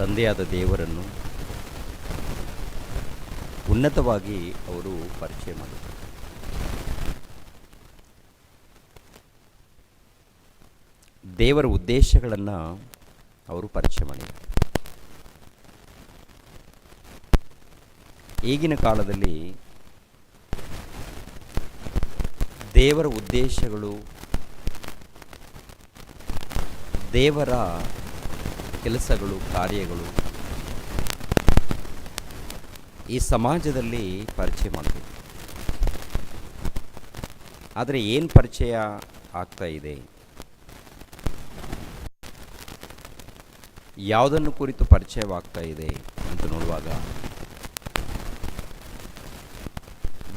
ತಂದೆಯಾದ ದೇವರನ್ನು ಉನ್ನತವಾಗಿ ಅವರು ಪರಿಚಯ ಮಾಡಿದರು. ದೇವರ ಉದ್ದೇಶಗಳನ್ನು ಅವರು ಪರಿಚಯ ಮಾಡಿದರು. ಈಗಿನ ಕಾಲದಲ್ಲಿ ದೇವರ ಉದ್ದೇಶಗಳು ದೇವರ ಕೆಲಸಗಳು, ಕಾರ್ಯಗಳು ಈ ಸಮಾಜದಲ್ಲಿ ಪರಿಚಯ ಮಾಡಬೇಕು. ಆದರೆ ಏನು ಪರಿಚಯ ಆಗ್ತಾ ಇದೆ? ಯಾವುದನ್ನು ಕುರಿತು ಪರಿಚಯವಾಗ್ತಾ ಇದೆ ಅಂತ ನೋಡುವಾಗ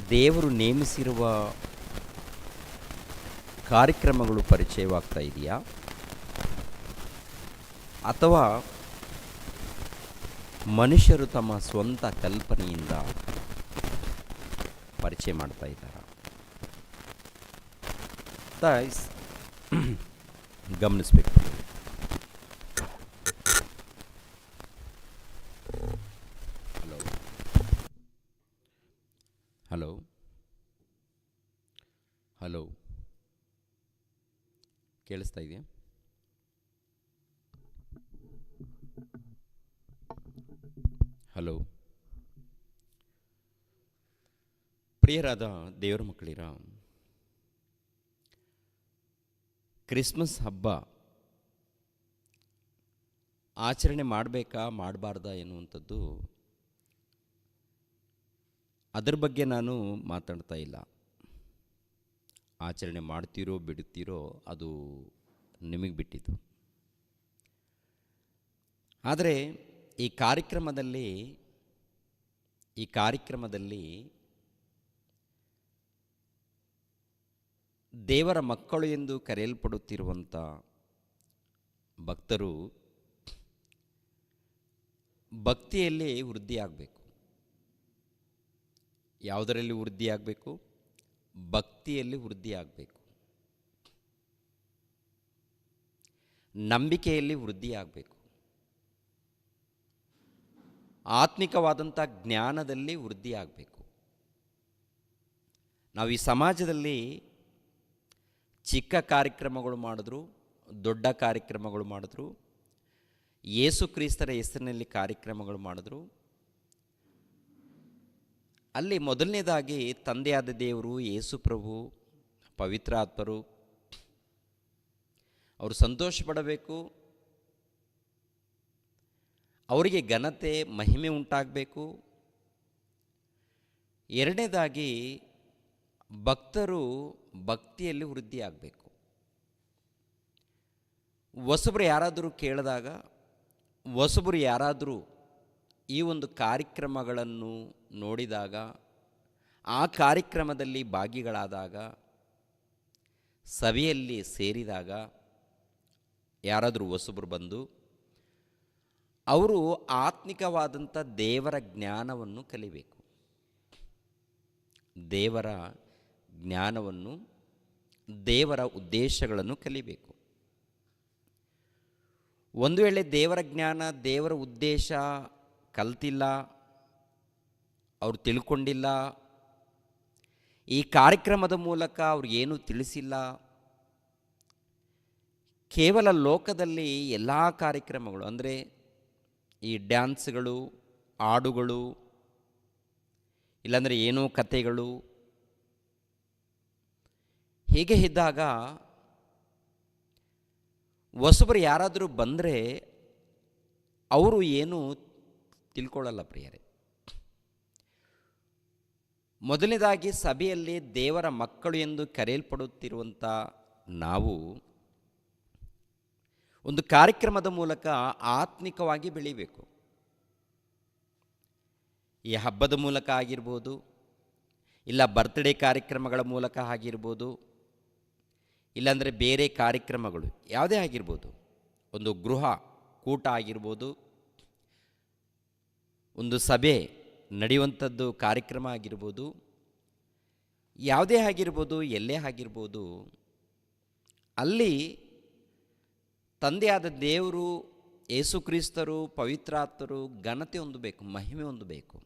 ದೇವರು ನೇಮಿಸಿರುವ ಕಾರ್ಯಕ್ರಮಗಳು ಪರಿಚಯವಾಗ್ತಾ ಇದೆಯಾ? ಅಥವಾ ಮನುಷ್ಯರು ತಮ್ಮ ಸ್ವಂತ ಕಲ್ಪನೆಯಿಂದ ಪರಿಚಯ ಮಾಡ್ತಾ ಇದ್ದಾರೆ? ಗಮನಿಸಬೇಕು. ಹಲೋ ಹಲೋ ಹಲೋ ಕೇಳಿಸ್ತಾ ಇದೆಯಾ ಹಲೋ ಪ್ರಿಯರಾದ ದೇವರ ಮಕ್ಕಳಿರ, ಕ್ರಿಸ್ಮಸ್ ಹಬ್ಬ ಆಚರಣೆ ಮಾಡಬೇಕಾ ಮಾಡಬಾರ್ದ ಎನ್ನುವಂಥದ್ದು ಅದರ ಬಗ್ಗೆ ನಾನು ಮಾತಾಡ್ತಾ ಇಲ್ಲ. ಆಚರಣೆ ಮಾಡ್ತೀರೋ ಬಿಡುತ್ತೀರೋ ಅದು ನಿಮಗೆ ಬಿಟ್ಟಿದ್ದು. ಆದರೆ ಈ ಕಾರ್ಯಕ್ರಮದಲ್ಲಿ ಈ ಕಾರ್ಯಕ್ರಮದಲ್ಲಿ ದೇವರ ಮಕ್ಕಳು ಎಂದು ಕರೆಯಲ್ಪಡುತ್ತಿರುವಂಥ ಭಕ್ತರು ಭಕ್ತಿಯಲ್ಲಿ ವೃದ್ಧಿಯಾಗಬೇಕು. ಯಾವುದರಲ್ಲಿ ವೃದ್ಧಿಯಾಗಬೇಕು? ಭಕ್ತಿಯಲ್ಲಿ ವೃದ್ಧಿಯಾಗಬೇಕು. ನಂಬಿಕೆಯಲ್ಲಿ ವೃದ್ಧಿಯಾಗಬೇಕು. ಆತ್ಮಿಕವಾದಂಥ ಜ್ಞಾನದಲ್ಲಿ ವೃದ್ಧಿಯಾಗಬೇಕು. ನಾವು ಈ ಸಮಾಜದಲ್ಲಿ ಚಿಕ್ಕ ಕಾರ್ಯಕ್ರಮಗಳು ಮಾಡಿದ್ರು, ದೊಡ್ಡ ಕಾರ್ಯಕ್ರಮಗಳು ಮಾಡಿದ್ರು, ಯೇಸು ಕ್ರಿಸ್ತರ ಹೆಸರಿನಲ್ಲಿ ಕಾರ್ಯಕ್ರಮಗಳು ಮಾಡಿದ್ರು. ಅಲ್ಲಿ ಮೊದಲನೇದಾಗಿ ತಂದೆಯಾದ ದೇವರು ಯೇಸು ಪ್ರಭು ಪವಿತ್ರ ಆತ್ಮರು ಅವರು ಸಂತೋಷ ಪಡಬೇಕು ಅವರಿಗೆ ಘನತೆ, ಮಹಿಮೆ ಉಂಟಾಗಬೇಕು. ಎರಡನೇದಾಗಿ ಭಕ್ತರು ಭಕ್ತಿಯಲ್ಲಿ ವೃದ್ಧಿ ಆಗಬೇಕು ಹೊಸಬರು ಯಾರಾದರೂ ಕೇಳಿದಾಗ, ಹೊಸಬರು ಯಾರಾದರೂ ಈ ಒಂದು ಕಾರ್ಯಕ್ರಮಗಳನ್ನು ನೋಡಿದಾಗ, ಆ ಕಾರ್ಯಕ್ರಮದಲ್ಲಿ ಭಾಗಿಗಳಾದಾಗ, ಸಭೆಯಲ್ಲಿ ಸೇರಿದಾಗ ಯಾರಾದರೂ ಹೊಸಬರು ಬಂದು, ಅವರು ಆತ್ಮಿಕವಾದಂಥ ದೇವರ ಜ್ಞಾನವನ್ನು ಕಲಿಬೇಕು. ದೇವರ ಜ್ಞಾನವನ್ನು ದೇವರ ಉದ್ದೇಶಗಳನ್ನು ಕಲಿಬೇಕು. ಒಂದು ವೇಳೆ ದೇವರ ಜ್ಞಾನ, ದೇವರ ಉದ್ದೇಶ ಕಲ್ತಿಲ್ಲ, ಅವರು ತಿಳ್ಕೊಂಡಿಲ್ಲ, ಈ ಕಾರ್ಯಕ್ರಮದ ಮೂಲಕ ಅವ್ರಿಗೇನು ತಿಳಿಸಿಲ್ಲ, ಕೇವಲ ಲೋಕದಲ್ಲಿ ಎಲ್ಲ ಕಾರ್ಯಕ್ರಮಗಳು, ಅಂದರೆ ಈ ಡ್ಯಾನ್ಸ್ಗಳು, ಹಾಡುಗಳು, ಇಲ್ಲಾಂದರೆ ಏನೋ ಕತೆಗಳು ಹೀಗೆ ಇದ್ದಾಗ ಹೊಸಬರು ಯಾರಾದರೂ ಬಂದರೆ ಅವರು ಏನು ತಿಳ್ಕೊಳ್ಳಲ್ಲ ಪ್ರಿಯರೇ. ಮೊದಲನೇದಾಗಿ ಸಭೆಯಲ್ಲಿ ದೇವರ ಮಕ್ಕಳು ಎಂದು ಕರೆಯಲ್ಪಡುತ್ತಿರುವಂಥ ನಾವು ಒಂದು ಕಾರ್ಯಕ್ರಮದ ಮೂಲಕ ಆತ್ಮಿಕವಾಗಿ ಬೆಳಿಬೇಕು. ಈ ಹಬ್ಬದ ಮೂಲಕ ಆಗಿರ್ಬೋದು, ಇಲ್ಲ ಬರ್ತ್ಡೇ ಕಾರ್ಯಕ್ರಮಗಳ ಮೂಲಕ ಆಗಿರ್ಬೋದು ಇಲ್ಲಾಂದರೆ ಬೇರೆ ಕಾರ್ಯಕ್ರಮಗಳು, ಯಾವುದೇ ಆಗಿರ್ಬೋದು. ಒಂದು ಗೃಹ ಕೂಟ ಆಗಿರ್ಬೋದು, ಒಂದು ಸಭೆ ನಡೆಯುವಂಥದ್ದು ಕಾರ್ಯಕ್ರಮ ಆಗಿರ್ಬೋದು, ಯಾವುದೇ ಆಗಿರ್ಬೋದು, ಎಲ್ಲೇ ಆಗಿರ್ಬೋದು, ಅಲ್ಲಿ ತಂದೆಯಾದ ದೇವರು ಯೇಸುಕ್ರಿಸ್ತರು ಪವಿತ್ರಾತ್ಮರು, ಘನತೆ ಹೊಂದಬೇಕು, ಮಹಿಮೆ ಹೊಂದಬೇಕು.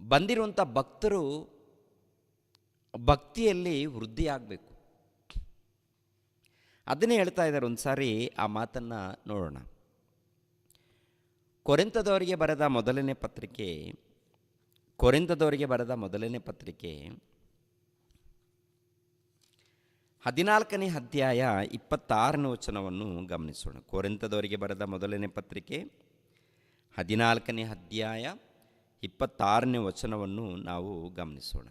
ಬಂದಿರುವಂಥ ಭಕ್ತರು ಭಕ್ತಿಯಲ್ಲಿ ವೃದ್ಧಿ ಆಗಬೇಕು ಅದನ್ನೇ ಹೇಳ್ತಾ ಇದ್ದಾರೆ ಒಂದು ಸಾರಿ ಆ ಮಾತನ್ನು ನೋಡೋಣ. ಕೊರೆಂತದವರಿಗೆ ಬರೆದ ಮೊದಲನೇ ಪತ್ರಿಕೆ ಕೊರೆಂತದವರಿಗೆ ಬರೆದ ಮೊದಲನೇ ಪತ್ರಿಕೆ, ಹದಿನಾಲ್ಕನೇ ಅಧ್ಯಾಯ ಇಪ್ಪತ್ತಾರನೇ ವಚನವನ್ನು ಗಮನಿಸೋಣ. ಕೊರೆಂತದವರಿಗೆ ಬರೆದ ಮೊದಲನೇ ಪತ್ರಿಕೆ, ಹದಿನಾಲ್ಕನೇ ಅಧ್ಯಾಯ ಇಪ್ಪತ್ತಾರನೇ ವಚನವನ್ನು ನಾವು ಗಮನಿಸೋಣ.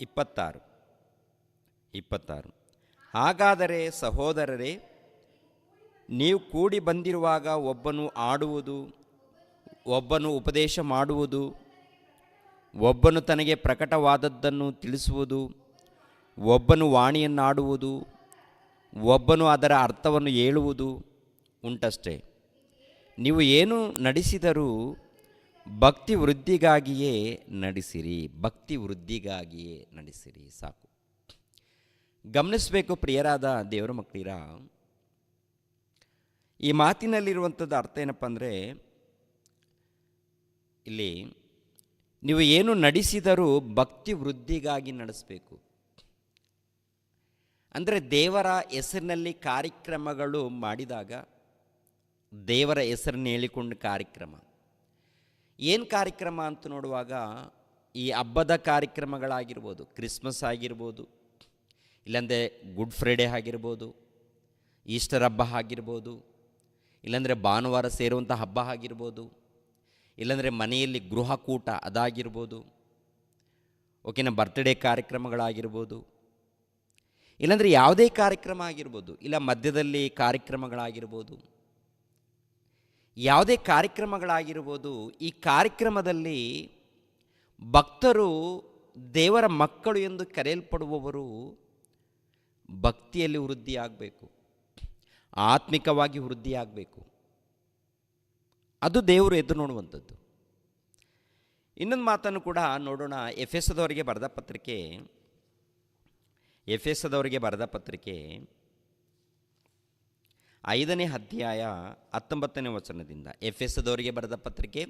ಇಪ್ಪತ್ತಾರು. ಇಪ್ಪತ್ತಾರು. ಹಾಗಾದರೆ ಸಹೋದರರೇ, ನೀವು ಕೂಡಿ ಬಂದಿರುವಾಗ ಒಬ್ಬನು ಆಡುವುದು, ಒಬ್ಬನು ಉಪದೇಶ ಮಾಡುವುದು, ಒಬ್ಬನು ತನಗೆ ಪ್ರಕಟವಾದದ್ದನ್ನು ತಿಳಿಸುವುದು, ಒಬ್ಬನು ವಾಣಿಯನ್ನಾಡುವುದು, ಒಬ್ಬನು ಅದರ ಅರ್ಥವನ್ನು ಹೇಳುವುದು ಉಂಟಷ್ಟೇ. ನೀವು ಏನು ನಡೆಸಿದರೂ ಭಕ್ತಿ ವೃದ್ಧಿಗಾಗಿಯೇ ನಡೆಸಿರಿ, ಭಕ್ತಿ ವೃದ್ಧಿಗಾಗಿಯೇ ನಡೆಸಿರಿ, ಸಾಕು. ಗಮನಿಸಬೇಕು ಪ್ರಿಯರಾದ ದೇವರ ಮಕ್ಕಳಿರ. ಈ ಮಾತಿನಲ್ಲಿರುವಂಥದ್ದು ಅರ್ಥ ಏನಪ್ಪ ಅಂದರೆ, ಇಲ್ಲಿ ನೀವು ಏನು ನಡೆಸಿದರೂ ಭಕ್ತಿ ವೃದ್ಧಿಗಾಗಿ ನಡೆಸಬೇಕು. ಅಂದರೆ ದೇವರ ಹೆಸರಿನಲ್ಲಿ ಕಾರ್ಯಕ್ರಮಗಳು ಮಾಡಿದಾಗ ದೇವರ ಹೆಸರನ್ನು ಹೇಳಿಕೊಂಡು ಕಾರ್ಯಕ್ರಮ. ಏನು ಕಾರ್ಯಕ್ರಮ ಅಂತ ನೋಡುವಾಗ ಈ ಹಬ್ಬದ ಕಾರ್ಯಕ್ರಮಗಳಾಗಿರ್ಬೋದು, ಕ್ರಿಸ್ಮಸ್ ಆಗಿರ್ಬೋದು, ಇಲ್ಲಾಂದರೆ ಗುಡ್ ಫ್ರೈಡೇ ಆಗಿರ್ಬೋದು, ಈಸ್ಟರ್ ಹಬ್ಬ ಆಗಿರ್ಬೋದು, ಇಲ್ಲಾಂದರೆ ಭಾನುವಾರ ಸೇರುವಂಥ ಹಬ್ಬ ಆಗಿರ್ಬೋದು, ಇಲ್ಲಾಂದರೆ ಮನೆಯಲ್ಲಿ ಗೃಹಕೂಟ ಅದಾಗಿರ್ಬೋದು, ಓಕೆನಾ ಬರ್ತ್ಡೇ ಕಾರ್ಯಕ್ರಮಗಳಾಗಿರ್ಬೋದು, ಇಲ್ಲಾಂದರೆ ಯಾವುದೇ ಕಾರ್ಯಕ್ರಮ ಆಗಿರ್ಬೋದು, ಇಲ್ಲ ಮಧ್ಯದಲ್ಲಿ ಕಾರ್ಯಕ್ರಮಗಳಾಗಿರ್ಬೋದು ಯಾವುದೇ ಕಾರ್ಯಕ್ರಮಗಳಾಗಿರ್ಬೋದು, ಈ ಕಾರ್ಯಕ್ರಮದಲ್ಲಿ ಭಕ್ತರು ದೇವರ ಮಕ್ಕಳು ಎಂದು ಕರೆಯಲ್ಪಡುವವರು ಭಕ್ತಿಯಲ್ಲಿ ವೃದ್ಧಿಯಾಗಬೇಕು, ಆತ್ಮಿಕವಾಗಿ ವೃದ್ಧಿಯಾಗಬೇಕು. ಅದು ದೇವರು ಎದ್ದು ನೋಡುವಂಥದ್ದು. ಇನ್ನೊಂದು ಮಾತನ್ನು ಕೂಡ ನೋಡೋಣ. ಎಫ್ ಎಸ್ದವರಿಗೆ ಬರೆದ ಪತ್ರಿಕೆ ಎಫ್ ಎಸ್ದವರಿಗೆ ಬರೆದ ಪತ್ರಿಕೆ ಐದನೇ ಅಧ್ಯಾಯ ಹತ್ತೊಂಬತ್ತನೇ ವಚನದಿಂದ. ಎಫ್ ಎಸ್ ದವರಿಗೆ ಬರೆದ ಪತ್ರಿಕೆ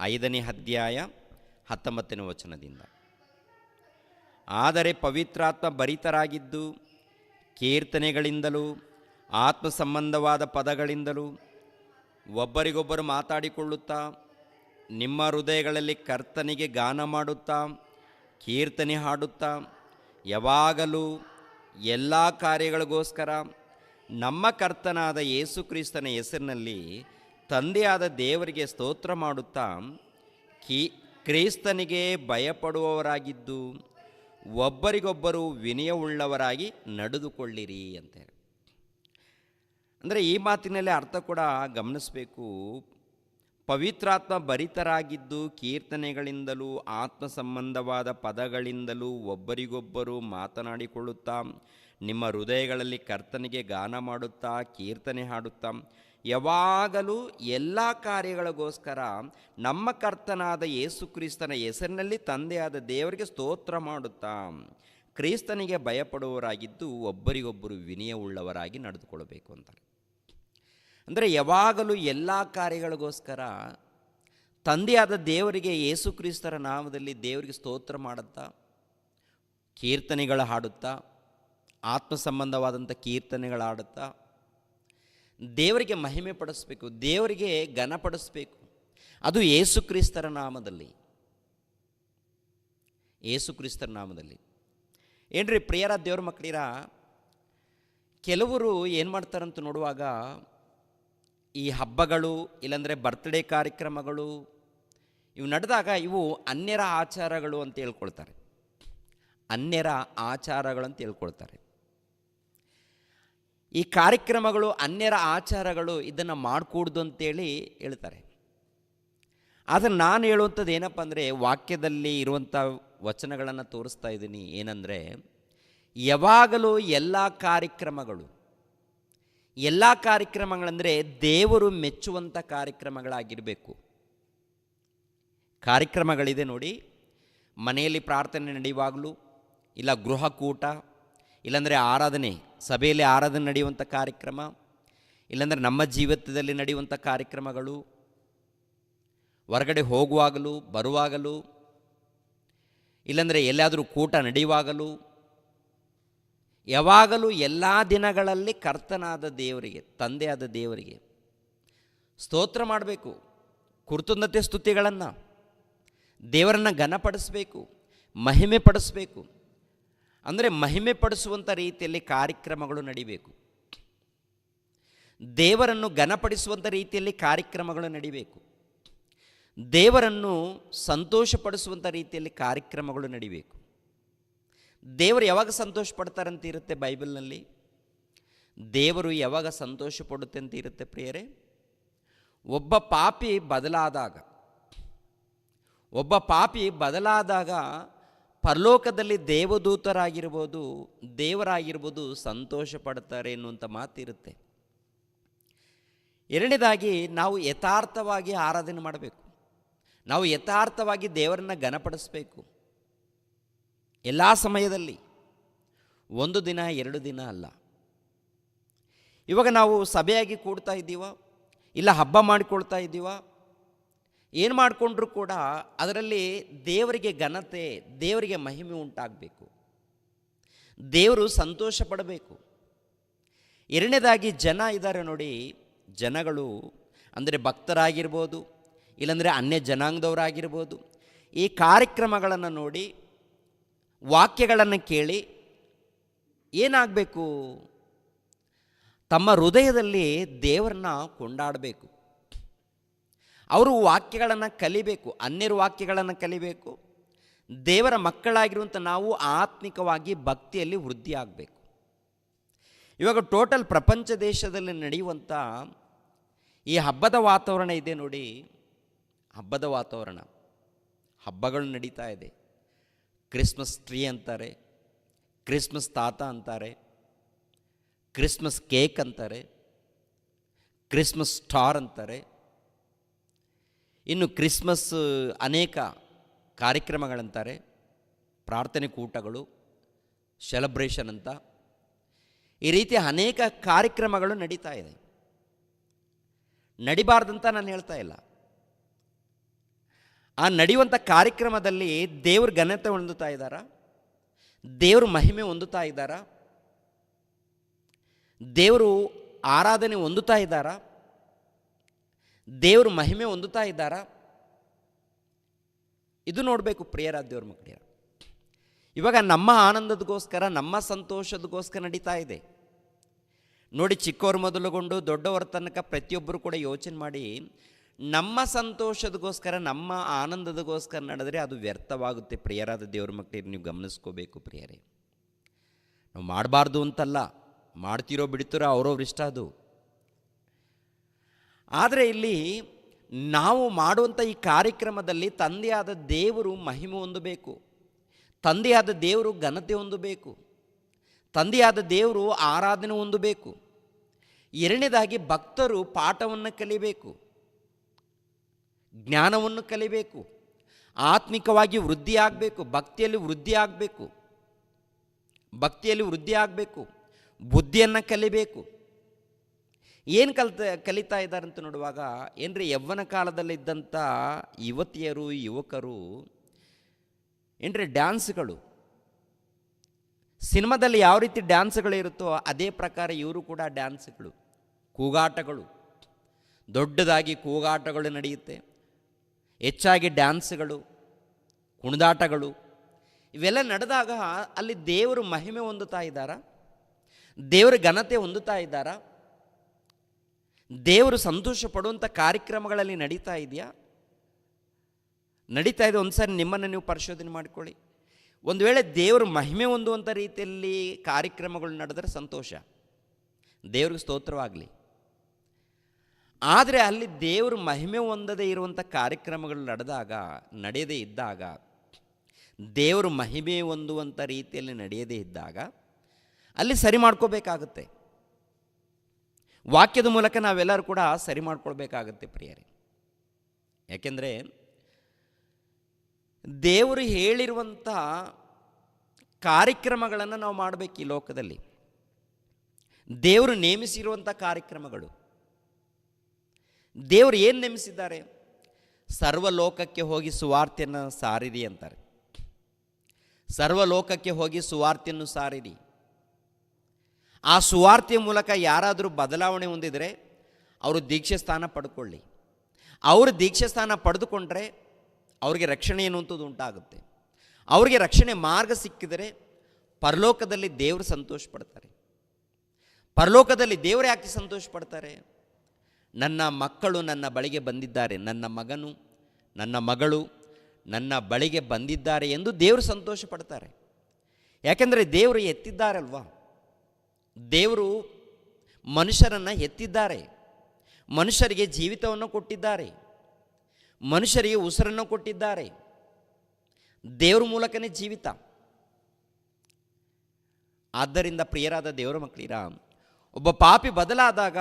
ಐದನೇ ಅಧ್ಯಾಯ ಹತ್ತೊಂಬತ್ತನೇ ವಚನದಿಂದ. ಆದರೆ ಪವಿತ್ರಾತ್ಮ ಭರಿತರಾಗಿದ್ದು ಕೀರ್ತನೆಗಳಿಂದಲೂ ಆತ್ಮ ಸಂಬಂಧವಾದ ಪದಗಳಿಂದಲೂ ಒಬ್ಬರಿಗೊಬ್ಬರು ಮಾತಾಡಿಕೊಳ್ಳುತ್ತಾ ನಿಮ್ಮ ಹೃದಯಗಳಲ್ಲಿ ಕರ್ತನಿಗೆ ಗಾನ ಮಾಡುತ್ತಾ ಕೀರ್ತನೆ ಹಾಡುತ್ತಾ ಯಾವಾಗಲೂ ಎಲ್ಲ ಕಾರ್ಯಗಳಿಗೋಸ್ಕರ ನಮ್ಮ ಕರ್ತನಾದ ಯೇಸು ಕ್ರಿಸ್ತನ ಹೆಸರಿನಲ್ಲಿ ತಂದೆಯಾದ ದೇವರಿಗೆ ಸ್ತೋತ್ರ ಮಾಡುತ್ತಾ, ಕಿ, ಕ್ರಿಸ್ತನಿಗೆ ಭಯಪಡುವವರಾಗಿದ್ದು, ಒಬ್ಬರಿಗೊಬ್ಬರು ವಿನಯವುಳ್ಳವರಾಗಿ ನಡೆದುಕೊಳ್ಳಿರಿ ಅಂತಾರೆ. ಅಂದರೆ ಈ ಮಾತಿನಲ್ಲಿ ಅರ್ಥ ಕೂಡ ಗಮನಿಸಬೇಕು. ಪವಿತ್ರಾತ್ಮ ಭರಿತರಾಗಿದ್ದು, ಕೀರ್ತನೆಗಳಿಂದಲೂ ಆತ್ಮ ಸಂಬಂಧವಾದ ಪದಗಳಿಂದಲೂ ಒಬ್ಬರಿಗೊಬ್ಬರು ಮಾತನಾಡಿಕೊಳ್ಳುತ್ತಾ ನಿಮ್ಮ ಹೃದಯಗಳಲ್ಲಿ ಕರ್ತನಿಗೆ ಗಾನ ಮಾಡುತ್ತಾ ಕೀರ್ತನೆ ಹಾಡುತ್ತಾ, ಯಾವಾಗಲೂ ಎಲ್ಲ ಕಾರ್ಯಗಳಿಗೋಸ್ಕರ ನಮ್ಮ ಕರ್ತನಾದ ಯೇಸು ಕ್ರಿಸ್ತನ ಹೆಸರಿನಲ್ಲಿ ತಂದೆಯಾದ ದೇವರಿಗೆ ಸ್ತೋತ್ರ ಮಾಡುತ್ತಾ, ಕ್ರಿಸ್ತನಿಗೆ ಭಯಪಡುವವರಾಗಿದ್ದು ಒಬ್ಬರಿಗೊಬ್ಬರು ವಿನಯವುಳ್ಳವರಾಗಿ ನಡೆದುಕೊಳ್ಳಬೇಕು ಅಂತಾರೆ ಅಂದರೆ ಯಾವಾಗಲೂ ಎಲ್ಲ ಕಾರ್ಯಗಳಿಗೋಸ್ಕರ ತಂದೆಯಾದ ದೇವರಿಗೆ ಯೇಸು ಕ್ರಿಸ್ತರ ನಾಮದಲ್ಲಿ ದೇವರಿಗೆ ಸ್ತೋತ್ರ ಮಾಡುತ್ತಾ, ಕೀರ್ತನೆಗಳು ಹಾಡುತ್ತಾ ಆತ್ಮ ಸಂಬಂಧವಾದಂಥ ಕೀರ್ತನೆಗಳಾಡುತ್ತಾ ದೇವರಿಗೆ ಮಹಿಮೆ ಪಡಿಸ್ಬೇಕು, ದೇವರಿಗೆ ಘನಪಡಿಸ್ಬೇಕು ಅದು ಯೇಸುಕ್ರಿಸ್ತರ ನಾಮದಲ್ಲಿ. ಯೇಸುಕ್ರಿಸ್ತರ ನಾಮದಲ್ಲಿ. ಏನ್ರಿ ಪ್ರಿಯರ ದೇವ್ರ ಮಕ್ಕಳಿರ, ಕೆಲವರು ಏನು ಮಾಡ್ತಾರಂತ ನೋಡುವಾಗ ಈ ಹಬ್ಬಗಳು, ಇಲ್ಲಾಂದರೆ ಬರ್ತ್ಡೇ ಕಾರ್ಯಕ್ರಮಗಳು, ಇವು ನಡೆದಾಗ ಇವು ಅನ್ಯರ ಆಚಾರಗಳು ಅಂತ ಹೇಳ್ಕೊಳ್ತಾರೆ. ಅನ್ಯರ ಆಚಾರಗಳಂತ ಹೇಳ್ಕೊಳ್ತಾರೆ. ಈ ಕಾರ್ಯಕ್ರಮಗಳು ಅನ್ಯರ ಆಚಾರಗಳು ಇದನ್ನು ಮಾಡಿಕೂಡ್ದು ಅಂತೇಳಿ ಹೇಳ್ತಾರೆ. ಆದರೆ ನಾನು ಹೇಳುವಂಥದ್ದು ಏನಪ್ಪ ಅಂದರೆ ವಾಕ್ಯದಲ್ಲಿ ಇರುವಂಥ ವಚನಗಳನ್ನು ತೋರಿಸ್ತಾ ಇದ್ದೀನಿ. ಏನಂದರೆ, ಯಾವಾಗಲೂ ಎಲ್ಲ ಕಾರ್ಯಕ್ರಮಗಳು, ಎಲ್ಲ ಕಾರ್ಯಕ್ರಮಗಳಂದರೆ ದೇವರು ಮೆಚ್ಚುವಂಥ ಕಾರ್ಯಕ್ರಮಗಳಾಗಿರಬೇಕು. ಕಾರ್ಯಕ್ರಮಗಳಿದೆ ನೋಡಿ, ಮನೆಯಲ್ಲಿ ಪ್ರಾರ್ಥನೆ ನಡೆಯುವಾಗಲೂ, ಇಲ್ಲ ಗೃಹಕೂಟ ಇಲ್ಲಾಂದರೆ ಆರಾಧನೆ, ಸಭೆಯಲ್ಲಿ ಆರಾಧನೆ ನಡೆಯುವಂಥ ಕಾರ್ಯಕ್ರಮ, ಇಲ್ಲಾಂದರೆ ನಮ್ಮ ಜೀವಿತದಲ್ಲಿ ನಡೆಯುವಂಥ ಕಾರ್ಯಕ್ರಮಗಳು, ಹೊರಗಡೆ ಹೋಗುವಾಗಲೂ, ಬರುವಾಗಲೂ, ಇಲ್ಲಾಂದರೆ ಎಲ್ಲಾದರೂ ಕೂಟ ನಡೆಯುವಾಗಲೂ, ಯಾವಾಗಲೂ ಎಲ್ಲ ದಿನಗಳಲ್ಲಿ ಕರ್ತನಾದ ದೇವರಿಗೆ, ತಂದೆಯಾದ ದೇವರಿಗೆ ಸ್ತೋತ್ರ ಮಾಡಬೇಕು ಕುರ್ತುಂದತೆ ಸ್ತುತಿಗಳನ್ನು, ದೇವರನ್ನು ಘನಪಡಿಸಬೇಕು, ಮಹಿಮೆ ಪಡಿಸಬೇಕು. ಅಂದರೆ ಮಹಿಮೆ ಪಡಿಸುವಂಥ ರೀತಿಯಲ್ಲಿ ಕಾರ್ಯಕ್ರಮಗಳು ನಡಿಬೇಕು. ದೇವರನ್ನು ಘನಪಡಿಸುವಂಥ ರೀತಿಯಲ್ಲಿ ಕಾರ್ಯಕ್ರಮಗಳು ನಡಿಬೇಕು. ದೇವರನ್ನು ಸಂತೋಷಪಡಿಸುವಂಥ ರೀತಿಯಲ್ಲಿ ಕಾರ್ಯಕ್ರಮಗಳು ನಡಿಬೇಕು. ದೇವರು ಯಾವಾಗ ಸಂತೋಷ ಪಡ್ತಾರಂತ ಇರುತ್ತೆ ಬೈಬಲ್ನಲ್ಲಿ? ದೇವರು ಯಾವಾಗ ಸಂತೋಷ ಪಡುತ್ತೆ ಅಂತ ಇರುತ್ತೆ ಪ್ರಿಯರೇ? ಒಬ್ಬ ಪಾಪಿ ಬದಲಾದಾಗ, ಒಬ್ಬ ಪಾಪಿ ಬದಲಾದಾಗ ಪರಲೋಕದಲ್ಲಿ ದೇವದೂತರಾಗಿರ್ಬೋದು, ದೇವರಾಗಿರ್ಬೋದು ಸಂತೋಷ ಪಡ್ತಾರೆ ಎನ್ನುವಂಥ ಮಾತಿರುತ್ತೆ. ಎರಡನೇದಾಗಿ ನಾವು ಯಥಾರ್ಥವಾಗಿ ಆರಾಧನೆ ಮಾಡಬೇಕು. ನಾವು ಯಥಾರ್ಥವಾಗಿ ದೇವರನ್ನು ಘನಪಡಿಸಬೇಕು. ಎಲ್ಲ ಸಮಯದಲ್ಲಿ. ಒಂದು ದಿನ, ಎರಡು ದಿನ ಅಲ್ಲ. ಇವಾಗ ನಾವು ಸಭೆಯಾಗಿ ಕೂಡ್ತಾ ಇದ್ದೀವ, ಇಲ್ಲ ಹಬ್ಬ ಮಾಡಿಕೊಳ್ತಾ ಇದ್ದೀವ ಏನು ಮಾಡಿಕೊಂಡ್ರೂ ಕೂಡ ಅದರಲ್ಲಿ ದೇವರಿಗೆ ಘನತೆ, ದೇವರಿಗೆ ಮಹಿಮೆ ಉಂಟಾಗಬೇಕು. ದೇವರು ಸಂತೋಷ ಪಡಬೇಕು. ಎರಡನೇದಾಗಿ ಜನ ಇದ್ದಾರೆ ನೋಡಿ, ಜನಗಳು ಅಂದರೆ ಭಕ್ತರಾಗಿರ್ಬೋದು, ಇಲ್ಲಾಂದರೆ ಅನ್ಯ ಜನಾಂಗದವರಾಗಿರ್ಬೋದು. ಈ ಕಾರ್ಯಕ್ರಮಗಳನ್ನು ನೋಡಿ, ವಾಕ್ಯಗಳನ್ನು ಕೇಳಿ ಏನಾಗಬೇಕು? ತಮ್ಮ ಹೃದಯದಲ್ಲಿ ದೇವರನ್ನ ಕೊಂಡಾಡಬೇಕು. ಅವರು ವಾಕ್ಯಗಳನ್ನು ಕಲಿಬೇಕು, ಅನ್ಯರು ವಾಕ್ಯಗಳನ್ನು ಕಲಿಬೇಕು. ದೇವರ ಮಕ್ಕಳಾಗಿರುವಂಥ ನಾವು ಆತ್ಮಿಕವಾಗಿ ಭಕ್ತಿಯಲ್ಲಿ ವೃದ್ಧಿ ಆಗಬೇಕು ಇವಾಗ ಟೋಟಲ್ ಪ್ರಪಂಚ ದೇಶದಲ್ಲಿ ನಡೆಯುವಂಥ ಈ ಹಬ್ಬದ ವಾತಾವರಣ ಇದೆ ನೋಡಿ. ಹಬ್ಬದ ವಾತಾವರಣ. ಹಬ್ಬಗಳು ನಡೀತಾ ಇದೆ. ಕ್ರಿಸ್ಮಸ್ ಟ್ರೀ ಅಂತಾರೆ, ಕ್ರಿಸ್ಮಸ್ ತಾತ ಅಂತಾರೆ, ಕ್ರಿಸ್ಮಸ್ ಕೇಕ್ ಅಂತಾರೆ, ಕ್ರಿಸ್ಮಸ್ ಸ್ಟಾರ್ ಅಂತಾರೆ ಇನ್ನು ಕ್ರಿಸ್ಮಸ್, ಅನೇಕ ಕಾರ್ಯಕ್ರಮಗಳಂತಾರೆ. ಪ್ರಾರ್ಥನೆ ಕೂಟಗಳು ಸೆಲೆಬ್ರೇಷನ್ ಅಂತ. ಈ ರೀತಿ ಅನೇಕ ಕಾರ್ಯಕ್ರಮಗಳು ನಡೀತಾ ಇದೆ. ನಡಿಬಾರ್ದಂತ ನಾನು ಹೇಳ್ತಾ ಇಲ್ಲ. ಆ ನಡೆಯುವಂಥ ಕಾರ್ಯಕ್ರಮದಲ್ಲಿ ದೇವ್ರ ಘನತೆ ಹೊಂದುತ್ತಾ ಇದ್ದಾರಾ? ದೇವ್ರ ಮಹಿಮೆ ಹೊಂದುತ್ತಾ ಇದ್ದಾರಾ? ದೇವರು ಆರಾಧನೆ ಹೊಂದುತ್ತಾ ಇದ್ದಾರಾ? ದೇವ್ರ ಮಹಿಮೆ ಹೊಂದುತ್ತಾ ಇದ್ದಾರಾ? ಇದು ನೋಡಬೇಕು ಪ್ರಿಯರ ದೇವ್ರ ಮಕ್ಕಳಿಯ ಇವಾಗ ನಮ್ಮ ಆನಂದದಗೋಸ್ಕರ, ನಮ್ಮ ಸಂತೋಷದಗೋಸ್ಕರ ನಡೀತಾ ಇದೆ. ನೋಡಿ ಚಿಕ್ಕವ್ರ ಮೊದಲುಗೊಂಡು ದೊಡ್ಡವರ ತನಕ ಪ್ರತಿಯೊಬ್ಬರು ಕೂಡ ಯೋಚನೆ ಮಾಡಿ, ನಮ್ಮ ಸಂತೋಷದಗೋಸ್ಕರ, ನಮ್ಮ ಆನಂದದಗೋಸ್ಕರ ನಡೆದರೆ ಅದು ವ್ಯರ್ಥವಾಗುತ್ತೆ ಪ್ರಿಯರಾದ ದೇವ್ರ ಮಕ್ಕಳಿಗೆ ನೀವು ಗಮನಿಸ್ಕೋಬೇಕು ಪ್ರಿಯರೇ. ನಾವು ಮಾಡಬಾರ್ದು ಅಂತಲ್ಲ. ಮಾಡ್ತಿರೋ ಬಿಡ್ತಿರೋ ಅವ್ರವ್ರ ಇಷ್ಟ ಅದು. ಆದರೆ ಇಲ್ಲಿ ನಾವು ಮಾಡುವಂಥ ಈ ಕಾರ್ಯಕ್ರಮದಲ್ಲಿ ತಂದೆಯಾದ ದೇವರು ಮಹಿಮೆ ಹೊಂದಬೇಕು. ತಂದೆಯಾದ ದೇವರು ಘನತೆ ಹೊಂದಬೇಕು. ತಂದೆಯಾದ ದೇವರು ಆರಾಧನೆ ಹೊಂದಬೇಕು. ಎರಡನೇದಾಗಿ ಭಕ್ತರು ಪಾಠವನ್ನು ಕಲಿಬೇಕು. ಜ್ಞಾನವನ್ನು ಕಲಿಬೇಕು. ಆತ್ಮಿಕವಾಗಿ ವೃದ್ಧಿಯಾಗಬೇಕು ಭಕ್ತಿಯಲ್ಲಿ ವೃದ್ಧಿ ಆಗಬೇಕು. ಭಕ್ತಿಯಲ್ಲಿ ವೃದ್ಧಿ ಆಗಬೇಕು. ಬುದ್ಧಿಯನ್ನು ಕಲಿಬೇಕು. ಏನು ಕಲ್ತ ಕಲಿತಾ ಇದ್ದಾರೆ ಅಂತ ನೋಡುವಾಗ, ಏನ್ರಿ ಯವ್ವನ ಕಾಲದಲ್ಲಿದ್ದಂಥ ಯುವತಿಯರು, ಯುವಕರು, ಏನ್ರಿ ಡ್ಯಾನ್ಸ್ಗಳು. ಸಿನಿಮಾದಲ್ಲಿ ಯಾವ ರೀತಿ ಡ್ಯಾನ್ಸ್ಗಳು ಇರುತ್ತೋ ಅದೇ ಪ್ರಕಾರ ಇವರು ಕೂಡ ಡ್ಯಾನ್ಸ್ಗಳು, ಕೂಗಾಟಗಳು. ದೊಡ್ಡದಾಗಿ ಕೂಗಾಟಗಳು ನಡೆಯುತ್ತೆ. ಹೆಚ್ಚಾಗಿ ಡ್ಯಾನ್ಸ್ಗಳು, ಕುಣಿದಾಟಗಳು. ಇವೆಲ್ಲ ನಡೆದಾಗ ಅಲ್ಲಿ ದೇವರು ಮಹಿಮೆ ಹೊಂದುತ್ತಾ ಇದ್ದಾರಾ? ದೇವರ ಘನತೆ ಹೊಂದುತ್ತಾ ಇದ್ದಾರಾ? ದೇವರು ಸಂತೋಷ ಪಡುವಂಥ ಕಾರ್ಯಕ್ರಮಗಳಲ್ಲಿ ನಡೀತಾ ಇದೆಯಾ? ನಡೀತಾ ಇದೆ ಒಂದು ಸಾರಿ ನಿಮ್ಮನ್ನು ನೀವು ಪರಿಶೋಧನೆ ಮಾಡಿಕೊಳ್ಳಿ. ಒಂದು ವೇಳೆ ದೇವರು ಮಹಿಮೆ ಹೊಂದುವಂಥ ರೀತಿಯಲ್ಲಿ ಕಾರ್ಯಕ್ರಮಗಳು ನಡೆದರೆ ಸಂತೋಷ. ದೇವ್ರಿಗೆ ಸ್ತೋತ್ರವಾಗಲಿ. ಆದರೆ ಅಲ್ಲಿ ದೇವರು ಮಹಿಮೆ ಹೊಂದದೇ ಇರುವಂಥ ಕಾರ್ಯಕ್ರಮಗಳು ನಡೆದಾಗ, ನಡೆಯದೇ ಇದ್ದಾಗ, ದೇವರು ಮಹಿಮೆ ಹೊಂದುವಂಥ ರೀತಿಯಲ್ಲಿ ನಡೆಯದೇ ಇದ್ದಾಗ, ಅಲ್ಲಿ ಸರಿ ಮಾಡ್ಕೋಬೇಕಾಗುತ್ತೆ. ವಾಕ್ಯದ ಮೂಲಕ ನಾವೆಲ್ಲರೂ ಕೂಡ ಸರಿ ಮಾಡ್ಕೊಳ್ಬೇಕಾಗತ್ತೆ ಪ್ರಿಯರೇ. ಯಾಕೆಂದರೆ ದೇವರು ಹೇಳಿರುವಂಥ ಕಾರ್ಯಕ್ರಮಗಳನ್ನು ನಾವು ಮಾಡಬೇಕು ಈ ಲೋಕದಲ್ಲಿ. ದೇವರು ನೇಮಿಸಿರುವಂಥ ಕಾರ್ಯಕ್ರಮಗಳು. ದೇವರು ಏನು ನೇಮಿಸಿದ್ದಾರೆ? ಸರ್ವಲೋಕಕ್ಕೆ ಹೋಗಿ ಸುವಾರ್ತೆಯನ್ನು ಸಾರಿರಿ ಅಂತಾರೆ. ಸರ್ವಲೋಕಕ್ಕೆ ಹೋಗಿ ಸುವಾರ್ತೆಯನ್ನು ಸಾರಿರಿ. ಆ ಸುವಾರ್ತೆಯ ಮೂಲಕ ಯಾರಾದರೂ ಬದಲಾವಣೆ ಹೊಂದಿದರೆ ಅವರು ದೀಕ್ಷೆ ಸ್ಥಾನ ಪಡ್ಕೊಳ್ಳಿ. ಅವರು ದೀಕ್ಷೆ ಸ್ಥಾನ ಪಡೆದುಕೊಂಡ್ರೆ ಅವರಿಗೆ ರಕ್ಷಣೆ ಎನ್ನುವಂಥದ್ದು ಉಂಟಾಗುತ್ತೆ. ಅವರಿಗೆ ರಕ್ಷಣೆ ಮಾರ್ಗ ಸಿಕ್ಕಿದರೆ ಪರಲೋಕದಲ್ಲಿ ದೇವರು ಸಂತೋಷ ಪಡ್ತಾರೆ ಪರಲೋಕದಲ್ಲಿ ದೇವರು ಯಾಕೆ ಸಂತೋಷ ಪಡ್ತಾರೆ ನನ್ನ ಮಕ್ಕಳು ನನ್ನ ಬಳಿಗೆ ಬಂದಿದ್ದಾರೆ. ನನ್ನ ಮಗನು, ನನ್ನ ಮಗಳು ನನ್ನ ಬಳಿಗೆ ಬಂದಿದ್ದಾರೆ ಎಂದು ದೇವರು ಸಂತೋಷ ಪಡ್ತಾರೆ ಯಾಕೆಂದರೆ ದೇವರು ಎತ್ತಿದ್ದಾರಲ್ವಾ? ದೇವರು ಮನುಷ್ಯರನ್ನು ಎತ್ತಿದ್ದಾರೆ. ಮನುಷ್ಯರಿಗೆ ಜೀವಿತವನ್ನು ಕೊಟ್ಟಿದ್ದಾರೆ. ಮನುಷ್ಯರಿಗೆ ಉಸಿರನ್ನು ಕೊಟ್ಟಿದ್ದಾರೆ. ದೇವ್ರ ಮೂಲಕನೇ ಜೀವಿತ. ಆದ್ದರಿಂದ ಪ್ರಿಯರಾದ ದೇವರ ಮಕ್ಕಳಿರ, ಒಬ್ಬ ಪಾಪಿ ಬದಲಾದಾಗ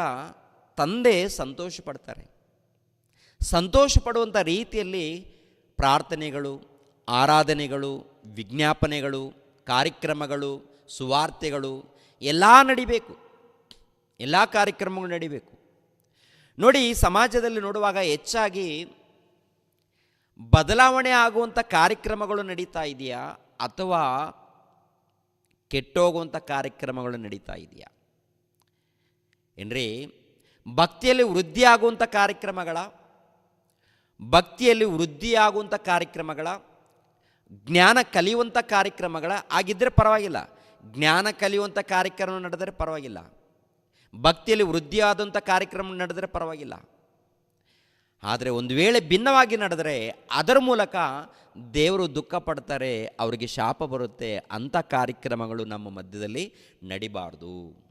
ತಂದೆ ಸಂತೋಷ ಪಡ್ತಾರೆ ಸಂತೋಷ ಪಡುವಂಥ ರೀತಿಯಲ್ಲಿ ಪ್ರಾರ್ಥನೆಗಳು, ಆರಾಧನೆಗಳು, ವಿಜ್ಞಾಪನೆಗಳು, ಕಾರ್ಯಕ್ರಮಗಳು, ಸುವಾರ್ತೆಗಳು ಎಲ್ಲ ನಡಿಬೇಕು, ಎಲ್ಲ ಕಾರ್ಯಕ್ರಮಗಳು ನಡಿಬೇಕು. ನೋಡಿ ಸಮಾಜದಲ್ಲಿ ನೋಡುವಾಗ ಹೆಚ್ಚಾಗಿ ಬದಲಾವಣೆ ಆಗುವಂಥ ಕಾರ್ಯಕ್ರಮಗಳು ನಡೀತಾ ಇದೆಯಾ, ಅಥವಾ ಕೆಟ್ಟೋಗುವಂಥ ಕಾರ್ಯಕ್ರಮಗಳು ನಡೀತಾ ಇದೆಯಾ? ಏನ್ರಿ, ಭಕ್ತಿಯಲ್ಲಿ ವೃದ್ಧಿ ಆಗುವಂಥ ಕಾರ್ಯಕ್ರಮಗಳ, ಭಕ್ತಿಯಲ್ಲಿ ವೃದ್ಧಿಯಾಗುವಂಥ ಕಾರ್ಯಕ್ರಮಗಳ, ಜ್ಞಾನ ಕಲಿಯುವಂಥ ಕಾರ್ಯಕ್ರಮಗಳ ಆಗಿದ್ದರೆ ಪರವಾಗಿಲ್ಲ. ಜ್ಞಾನ ಕಲಿಯುವಂಥ ಕಾರ್ಯಕ್ರಮ ನಡೆದರೆ ಪರವಾಗಿಲ್ಲ. ಭಕ್ತಿಯಲ್ಲಿ ವೃದ್ಧಿಯಾದಂಥ ಕಾರ್ಯಕ್ರಮ ನಡೆದರೆ ಪರವಾಗಿಲ್ಲ. ಆದರೆ ಒಂದು ವೇಳೆ ಭಿನ್ನವಾಗಿ ನಡೆದರೆ ಅದರ ಮೂಲಕ ದೇವರು ದುಃಖ ಪಡ್ತಾರೆ, ಅವರಿಗೆ ಶಾಪ ಬರುತ್ತೆ, ಅಂಥ ಕಾರ್ಯಕ್ರಮಗಳು ನಮ್ಮ ಮಧ್ಯದಲ್ಲಿ ನಡಿಬಾರ್ದು.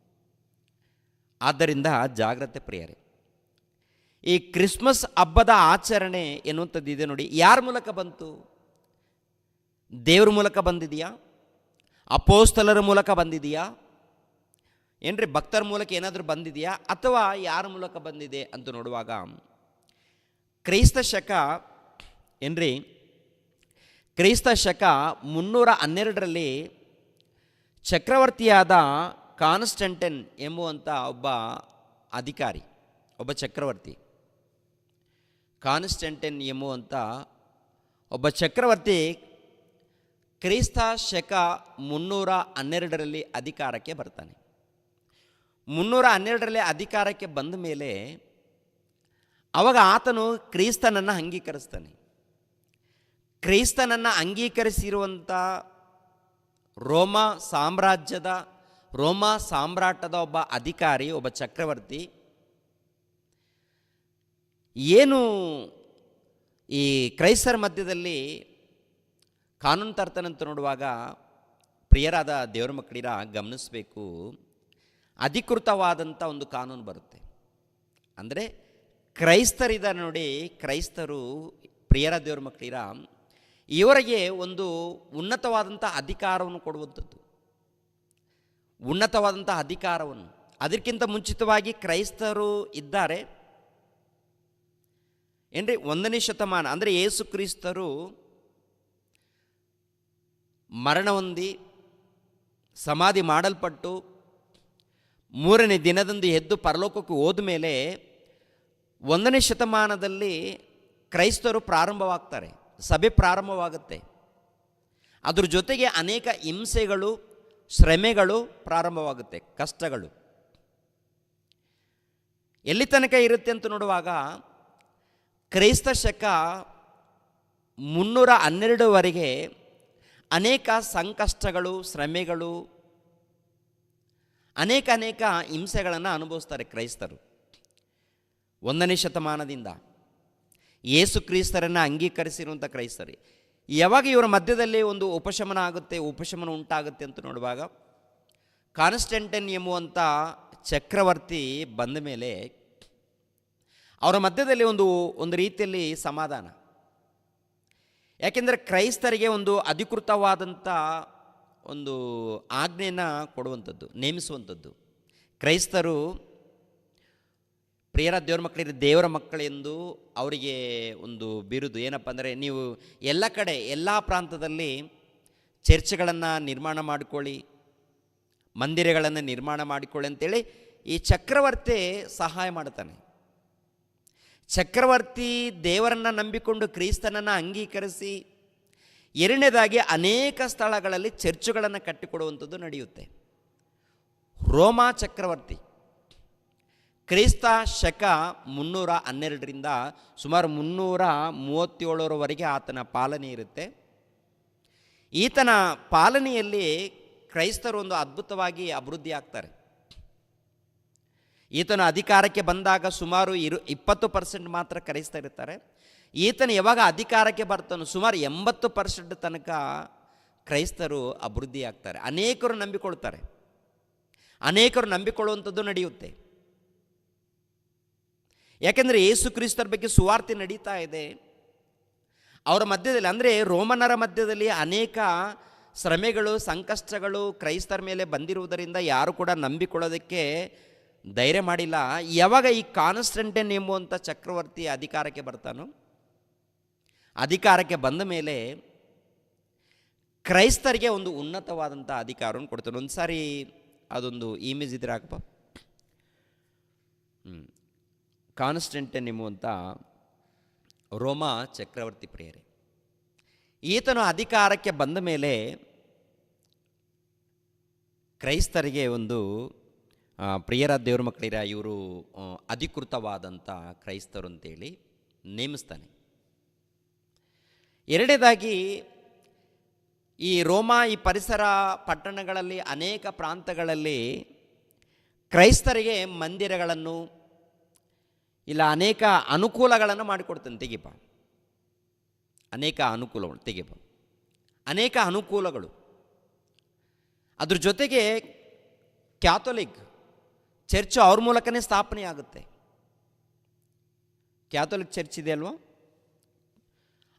ಆದ್ದರಿಂದ ಜಾಗ್ರತೆ ಪ್ರಿಯರೇ, ಈ ಕ್ರಿಸ್ಮಸ್ ಹಬ್ಬದ ಆಚರಣೆ ಎನ್ನುವಂಥದ್ದು ಇದೆ ನೋಡಿ. ಯಾರ ಮೂಲಕ ಬಂತು? ದೇವ್ರ ಮೂಲಕ ಬಂದಿದೆಯಾ? ಅಪೋಸ್ತಲರ ಮೂಲಕ ಬಂದಿದೆಯಾ? ಏನ್ರಿ ಭಕ್ತರ ಮೂಲಕ ಏನಾದರೂ ಬಂದಿದೆಯಾ? ಅಥವಾ ಯಾರ ಮೂಲಕ ಬಂದಿದೆ ಅಂತ ನೋಡುವಾಗ ಕ್ರೈಸ್ತ ಶಕ ಏನ್ರಿ? ಕ್ರೈಸ್ತ ಶಕ ಮುನ್ನೂರ ಹನ್ನೆರಡರಲ್ಲಿ ಚಕ್ರವರ್ತಿಯಾದ ಕಾನ್ಸ್ಟಂಟನ್ ಎಂಬುವಂಥ ಒಬ್ಬ ಅಧಿಕಾರಿ, ಒಬ್ಬ ಚಕ್ರವರ್ತಿ. ಕಾನ್ಸ್ಟಂಟನ್ ಎಂಬುವಂಥ ಒಬ್ಬ ಚಕ್ರವರ್ತಿ ಕ್ರೈಸ್ತ ಶಕ ಮುನ್ನೂರ ಹನ್ನೆರಡರಲ್ಲಿ ಅಧಿಕಾರಕ್ಕೆ ಬರ್ತಾನೆ. ಮುನ್ನೂರ ಹನ್ನೆರಡರಲ್ಲಿ ಅಧಿಕಾರಕ್ಕೆ ಬಂದ ಮೇಲೆ ಅವಾಗ ಆತನು ಕ್ರೈಸ್ತನನ್ನು ಅಂಗೀಕರಿಸ್ತಾನೆ. ಕ್ರೈಸ್ತನನ್ನು ಅಂಗೀಕರಿಸಿರುವಂಥ ರೋಮ ಸಾಮ್ರಾಜ್ಯದ, ರೋಮ ಸಾಮ್ರಾಟದ ಒಬ್ಬ ಅಧಿಕಾರಿ, ಒಬ್ಬ ಚಕ್ರವರ್ತಿ ಏನು ಈ ಕ್ರೈಸ್ತರ ಮಧ್ಯದಲ್ಲಿ ಕಾನೂನು ತರ್ತಾನಂತ ನೋಡುವಾಗ ಪ್ರಿಯರಾದ ದೇವರ ಮಕ್ಕಳಿರ ಗಮನಿಸಬೇಕು. ಅಧಿಕೃತವಾದಂಥ ಒಂದು ಕಾನೂನು ಬರುತ್ತೆ. ಅಂದರೆ ಕ್ರೈಸ್ತರಿದ್ದಾರೆ ನೋಡಿ ಕ್ರೈಸ್ತರು ಪ್ರಿಯರ ದೇವ್ರ ಮಕ್ಕಳಿರ ಇವರಿಗೆ ಒಂದು ಉನ್ನತವಾದಂಥ ಅಧಿಕಾರವನ್ನು ಕೊಡುವಂಥದ್ದು. ಉನ್ನತವಾದಂಥ ಅಧಿಕಾರವನ್ನು. ಅದಕ್ಕಿಂತ ಮುಂಚಿತವಾಗಿ ಕ್ರೈಸ್ತರು ಇದ್ದಾರೆ. ಏನ್ರಿ? ಒಂದನೇ ಶತಮಾನ. ಅಂದರೆ ಯೇಸು ಕ್ರಿಸ್ತರು ಮರಣ ಹೊಂದಿ ಸಮಾಧಿ ಮಾಡಲ್ಪಟ್ಟು ಮೂರನೇ ದಿನದಂದು ಎದ್ದು ಪರಲೋಕಕ್ಕೆ ಹೋದ ಮೇಲೆ ಒಂದನೇ ಶತಮಾನದಲ್ಲಿ ಕ್ರೈಸ್ತರು ಪ್ರಾರಂಭವಾಗ್ತಾರೆ, ಸಭೆ ಪ್ರಾರಂಭವಾಗುತ್ತೆ. ಅದ್ರ ಜೊತೆಗೆ ಅನೇಕ ಹಿಂಸೆಗಳು, ಶ್ರಮೆಗಳು ಪ್ರಾರಂಭವಾಗುತ್ತೆ, ಕಷ್ಟಗಳು. ಎಲ್ಲಿ ತನಕ ಇರುತ್ತೆ ಅಂತ ನೋಡುವಾಗ ಕ್ರೈಸ್ತ ಶಕ ಮುನ್ನೂರ ಹನ್ನೆರಡುವರೆಗೆ ಅನೇಕ ಸಂಕಷ್ಟಗಳು, ಶ್ರಮೆಗಳು, ಅನೇಕ ಅನೇಕ ಹಿಂಸೆಗಳನ್ನು ಅನುಭವಿಸ್ತಾರೆ ಕ್ರೈಸ್ತರು. ಒಂದನೇ ಶತಮಾನದಿಂದ ಯೇಸು ಕ್ರೈಸ್ತರನ್ನು ಅಂಗೀಕರಿಸಿರುವಂಥ ಕ್ರೈಸ್ತರು. ಯಾವಾಗ ಇವರ ಮಧ್ಯದಲ್ಲಿ ಒಂದು ಉಪಶಮನ ಆಗುತ್ತೆ, ಉಪಶಮನ ಉಂಟಾಗುತ್ತೆ ಅಂತ ನೋಡುವಾಗ ಕಾನ್ಸ್ಟೆಂಟನ್ ಎಂಬುವಂಥ ಚಕ್ರವರ್ತಿ ಬಂದ ಮೇಲೆ ಅವರ ಮಧ್ಯದಲ್ಲಿ ಒಂದು ಒಂದು ರೀತಿಯಲ್ಲಿ ಸಮಾಧಾನ. ಯಾಕೆಂದರೆ ಕ್ರೈಸ್ತರಿಗೆ ಒಂದು ಅಧಿಕೃತವಾದಂಥ ಒಂದು ಆಜ್ಞೆಯನ್ನು ಕೊಡುವಂಥದ್ದು, ನೇಮಿಸುವಂಥದ್ದು. ಕ್ರೈಸ್ತರು ಪ್ರಿಯರ ದೇವ್ರ ಮಕ್ಕಳಿಗೆ ದೇವರ ಮಕ್ಕಳೆಂದು ಅವರಿಗೆ ಒಂದು ಬಿರುದು. ಏನಪ್ಪ ಅಂದರೆ ನೀವು ಎಲ್ಲ ಕಡೆ, ಎಲ್ಲ ಪ್ರಾಂತದಲ್ಲಿ ಚರ್ಚ್ಗಳನ್ನು ನಿರ್ಮಾಣ ಮಾಡಿಕೊಳ್ಳಿ, ಮಂದಿರಗಳನ್ನು ನಿರ್ಮಾಣ ಮಾಡಿಕೊಳ್ಳಿ ಅಂತೇಳಿ ಈ ಚಕ್ರವರ್ತಿ ಸಹಾಯ ಮಾಡ್ತಾನೆ ಚಕ್ರವರ್ತಿ ದೇವರನ್ನು ನಂಬಿಕೊಂಡು ಕ್ರೈಸ್ತನನ್ನು ಅಂಗೀಕರಿಸಿ, ಎರಡನೇದಾಗಿ ಅನೇಕ ಸ್ಥಳಗಳಲ್ಲಿ ಚರ್ಚುಗಳನ್ನು ಕಟ್ಟಿಕೊಡುವಂಥದ್ದು ನಡೆಯುತ್ತೆ. ರೋಮಾ ಚಕ್ರವರ್ತಿ, ಕ್ರೈಸ್ತ ಶಕ ಮುನ್ನೂರ ಹನ್ನೆರಡರಿಂದ ಸುಮಾರು ಮುನ್ನೂರ ಮೂವತ್ತೇಳರವರೆಗೆ ಆತನ ಪಾಲನೆ ಇರುತ್ತೆ. ಈತನ ಪಾಲನೆಯಲ್ಲಿ ಕ್ರೈಸ್ತರು ಒಂದು ಅದ್ಭುತವಾಗಿ ಅಭಿವೃದ್ಧಿ ಆಗ್ತಾರೆ ಈತನ ಅಧಿಕಾರಕ್ಕೆ ಬಂದಾಗ ಸುಮಾರು ಇರು ಇಪ್ಪತ್ತು ಪರ್ಸೆಂಟ್ ಮಾತ್ರ ಕ್ರೈಸ್ತರಿರ್ತಾರೆ ಈತನ ಯಾವಾಗ ಅಧಿಕಾರಕ್ಕೆ ಬರ್ತಾನೋ ಸುಮಾರು ಎಂಬತ್ತು ಪರ್ಸೆಂಟ್ ತನಕ ಕ್ರೈಸ್ತರು ಅಭಿವೃದ್ಧಿ ಆಗ್ತಾರೆ. ಅನೇಕರು ನಂಬಿಕೊಳ್ತಾರೆ. ಅನೇಕರು ನಂಬಿಕೊಳ್ಳುವಂಥದ್ದು ನಡೆಯುತ್ತೆ. ಯಾಕೆಂದರೆ ಯೇಸು ಕ್ರಿಸ್ತರ ಬಗ್ಗೆ ಸುವಾರ್ತೆ ನಡೀತಾ ಇದೆ. ಅವರ ಮಧ್ಯದಲ್ಲಿ ಅಂದರೆ ರೋಮನರ ಮಧ್ಯದಲ್ಲಿ ಅನೇಕ ಶ್ರಮೆಗಳು, ಸಂಕಷ್ಟಗಳು ಕ್ರೈಸ್ತರ ಮೇಲೆ ಬಂದಿರುವುದರಿಂದ ಯಾರು ಕೂಡ ನಂಬಿಕೊಳ್ಳೋದಕ್ಕೆ ಧೈರ್ಯ ಮಾಡಿಲ್ಲ, ಯಾವಾಗ ಈ ಕಾನ್ಸ್ಟೆಂಟೆನ್ ಎಂಬುವಂಥ ಚಕ್ರವರ್ತಿ ಅಧಿಕಾರಕ್ಕೆ ಬರ್ತಾನೋ, ಅಧಿಕಾರಕ್ಕೆ ಬಂದ ಮೇಲೆ ಕ್ರೈಸ್ತರಿಗೆ ಒಂದು ಉನ್ನತವಾದಂಥ ಅಧಿಕಾರವನ್ನು ಕೊಡ್ತಾನೆ. ಒಂದು ಸಾರಿ ಅದೊಂದು ಇಮೇಜ್ ಇದ್ರೆ ಹಾಕಪ್ಪ. ಕಾನ್ಸ್ಟಂಟೈನ್ ಎಂಬುವಂಥ ರೋಮಾ ಚಕ್ರವರ್ತಿ ಪ್ರಿಯರೇ, ಈತನು ಅಧಿಕಾರಕ್ಕೆ ಬಂದ ಮೇಲೆ ಕ್ರೈಸ್ತರಿಗೆ ಒಂದು ಪ್ರಿಯರ ದೇವ್ರ ಮಕ್ಕಳಿರ, ಇವರು ಅಧಿಕೃತವಾದಂಥ ಕ್ರೈಸ್ತರು ಅಂತೇಳಿ ನೇಮಿಸ್ತಾನೆ. ಎರಡೇದಾಗಿ, ಈ ರೋಮಾ, ಈ ಪರಿಸರ ಪಟ್ಟಣಗಳಲ್ಲಿ ಅನೇಕ ಪ್ರಾಂತಗಳಲ್ಲಿ ಕ್ರೈಸ್ತರಿಗೆ ಮಂದಿರಗಳನ್ನು ಇಲ್ಲ ಅನೇಕ ಅನುಕೂಲಗಳನ್ನು ಮಾಡಿಕೊಡ್ತಾನೆ. ತೆಗಿಪ ಅನೇಕ ಅನುಕೂಲಗಳು ತೆಗಿಪ ಅನೇಕ ಅನುಕೂಲಗಳು. ಅದ್ರ ಜೊತೆಗೆ ಕ್ಯಾಥೋಲಿಕ್ ಚರ್ಚ್ ಅವ್ರ ಮೂಲಕನೇ ಸ್ಥಾಪನೆ ಆಗುತ್ತೆ. ಕ್ಯಾಥೋಲಿಕ್ ಚರ್ಚ್ ಇದೆ ಅಲ್ವಾ?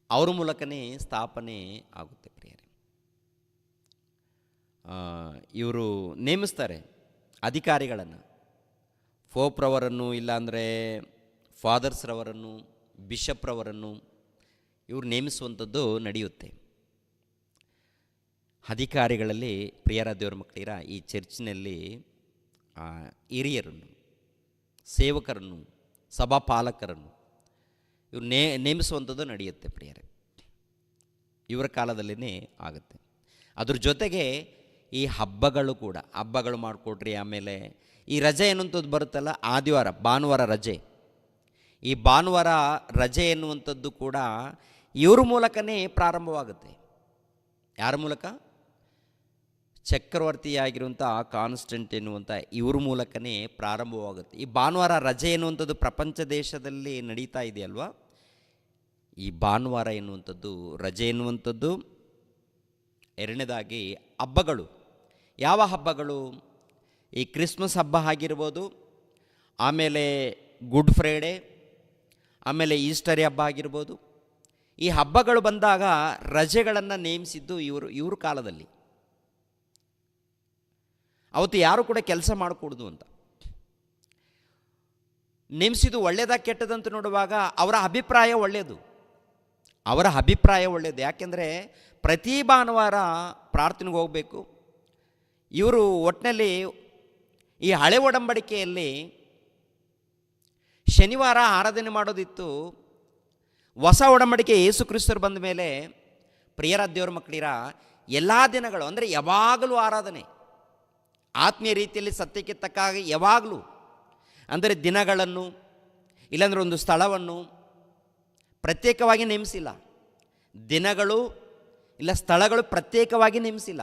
ಅವ್ರ ಮೂಲಕನೇ ಸ್ಥಾಪನೆ ಆಗುತ್ತೆ ಪ್ರಿಯರೇ. ಇವರು ನೇಮಿಸ್ತಾರೆ ಅಧಿಕಾರಿಗಳನ್ನು. ಫೋಪ್ರವರನ್ನು ಇಲ್ಲಾಂದರೆ ಫಾದರ್ಸ್ರವರನ್ನು ಬಿಷಪ್ರವರನ್ನು ಇವರು ನೇಮಿಸುವಂಥದ್ದು ನಡೆಯುತ್ತೆ. ಅಧಿಕಾರಿಗಳಲ್ಲಿ ಪ್ರಿಯರ ದೇವರ ಮಕ್ಕಳಿರ ಈ ಚರ್ಚಿನಲ್ಲಿ ಹಿರಿಯರನ್ನು, ಸೇವಕರನ್ನು, ಸಭಾಪಾಲಕರನ್ನು ಇವ್ರು ನೇ, ನೇಮಿಸುವಂಥದ್ದು ನಡೆಯುತ್ತೆ ಪ್ರಿಯರೇ. ಇವರ ಕಾಲದಲ್ಲೇ ಆಗುತ್ತೆ. ಅದ್ರ ಜೊತೆಗೆ ಈ ಹಬ್ಬಗಳು ಕೂಡ, ಹಬ್ಬಗಳು ಮಾಡಿಕೊಟ್ರಿ ಆಮೇಲೆ ಈ ರಜೆ ಎನ್ನುವಂಥದ್ದು ಬರುತ್ತಲ್ಲ, ಆದಿವಾರ, ಭಾನುವಾರ ರಜೆ. ಈ ಭಾನುವಾರ ರಜೆ ಎನ್ನುವಂಥದ್ದು ಕೂಡ ಇವ್ರ ಮೂಲಕನೇ ಪ್ರಾರಂಭವಾಗುತ್ತೆ. ಯಾರ ಮೂಲಕ? ಚಕ್ರವರ್ತಿಯಾಗಿರುವಂಥ ಕಾನ್ಸ್ಟೆಂಟ್ ಎನ್ನುವಂಥ ಇವ್ರ ಮೂಲಕನೇ ಪ್ರಾರಂಭವಾಗುತ್ತೆ. ಈ ಭಾನುವಾರ ರಜೆ ಎನ್ನುವಂಥದ್ದು ಪ್ರಪಂಚ ದೇಶದಲ್ಲಿ ನಡೀತಾ ಇದೆಯಲ್ವಾ ಈ ಭಾನುವಾರ ಎನ್ನುವಂಥದ್ದು ರಜೆ ಎನ್ನುವಂಥದ್ದು. ಎರಡನೇದಾಗಿ ಹಬ್ಬಗಳು. ಯಾವ ಹಬ್ಬಗಳು? ಈ ಕ್ರಿಸ್ಮಸ್ ಹಬ್ಬ ಆಗಿರ್ಬೋದು, ಆಮೇಲೆ ಗುಡ್ ಫ್ರೈಡೆ, ಆಮೇಲೆ ಈಸ್ಟರ್ ಹಬ್ಬ ಆಗಿರ್ಬೋದು. ಈ ಹಬ್ಬಗಳು ಬಂದಾಗ ರಜೆಗಳನ್ನು ನೇಮಿಸಿದ್ದು ಇವರು, ಇವ್ರ ಕಾಲದಲ್ಲಿ. ಅವತ್ತು ಯಾರು ಕೂಡ ಕೆಲಸ ಮಾಡಕೂಡ್ದು ಅಂತ. ನೇಮಿಸಿದ್ದು ಒಳ್ಳೇದಾ ಕೆಟ್ಟದಂತ ನೋಡುವಾಗ ಅವರ ಅಭಿಪ್ರಾಯ ಒಳ್ಳೆಯದು ಅವರ ಅಭಿಪ್ರಾಯ ಒಳ್ಳೆಯದು ಯಾಕೆಂದರೆ ಪ್ರತಿ ಭಾನುವಾರ ಪ್ರಾರ್ಥನೆಗೆ ಹೋಗಬೇಕು. ಇವರು ಒಟ್ಟಿನಲ್ಲಿ ಈ ಹಳೆ ಒಡಂಬಡಿಕೆಯಲ್ಲಿ ಶನಿವಾರ ಆರಾಧನೆ ಮಾಡೋದಿತ್ತು. ಹೊಸ ಒಡಂಬಡಿಕೆ ಯೇಸು ಕ್ರಿಸ್ತರು ಬಂದ ಮೇಲೆ ಪ್ರಿಯರ ದೇವ್ರ ಮಕ್ಕಳಿರ, ಎಲ್ಲ ದಿನಗಳು, ಅಂದರೆ ಯಾವಾಗಲೂ ಆರಾಧನೆ. ಆತ್ಮೀಯ ರೀತಿಯಲ್ಲಿ ಸತ್ಯಕ್ಕೆ ತಕ್ಕ ಹಾಗೆ ಯಾವಾಗಲೂ, ಅಂದರೆ ದಿನಗಳನ್ನು, ಇಲ್ಲಾಂದ್ರೆ ಒಂದು ಸ್ಥಳವನ್ನು ಪ್ರತ್ಯೇಕವಾಗಿ ನೇಮಿಸಿಲ್ಲ. ದಿನಗಳು ಇಲ್ಲ ಸ್ಥಳಗಳು ಪ್ರತ್ಯೇಕವಾಗಿ ನೇಮಿಸಿಲ್ಲ.